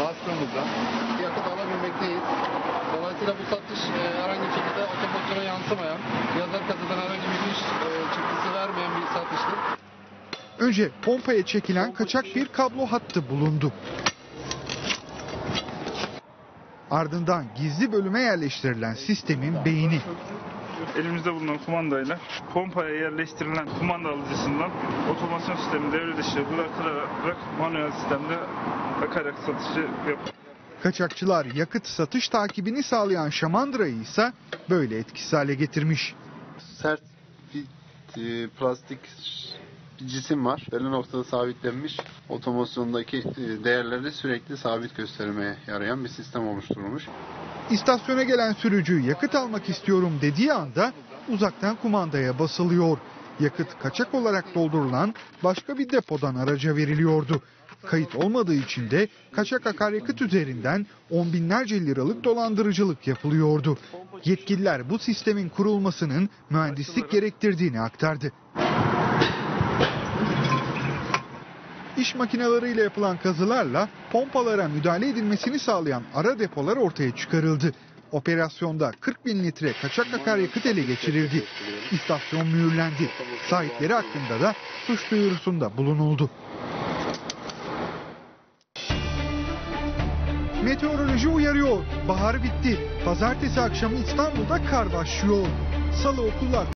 bastığımızda yakıt alabilmekteyiz. Dolayısıyla bu satış e, herhangi bir şekilde otomotora yansımayan, yazar kasadan herhangi bir iş e, çıktısı vermeyen bir satıştır. Önce pompaya çekilen kaçak bir kablo hattı bulundu. Ardından gizli bölüme yerleştirilen sistemin beyni. Elimizde bulunan kumandayla pompaya yerleştirilen kumanda alıcısından otomasyon sistemi devre dışı bırakılarak manuel sistemde akaryakıt satışı yapılıyor. Kaçakçılar yakıt satış takibini sağlayan şamandırayı ise böyle etkisiz hale getirmiş. sert bir e, plastik bir cisim var. Belli noktada sabitlenmiş. Otomasyondaki e, değerleri sürekli sabit göstermeye yarayan bir sistem oluşturulmuş. İstasyona gelen sürücü yakıt almak istiyorum dediği anda uzaktan kumandaya basılıyor. Yakıt kaçak olarak doldurulan başka bir depodan araca veriliyordu. Kayıt olmadığı için de kaçak akaryakıt üzerinden on binlerce liralık dolandırıcılık yapılıyordu. Yetkililer bu sistemin kurulmasının mühendislik gerektirdiğini aktardı. İş makineleriyle yapılan kazılarla pompalara müdahale edilmesini sağlayan ara depolar ortaya çıkarıldı. Operasyonda 40 bin litre kaçak akaryakıt ele geçirildi. İstasyon mühürlendi. Sahipleri hakkında da suç duyurusunda bulunuldu. Meteoroloji uyarıyor. Bahar bitti. Pazartesi akşamı İstanbul'da kar başlıyor. Salı okullar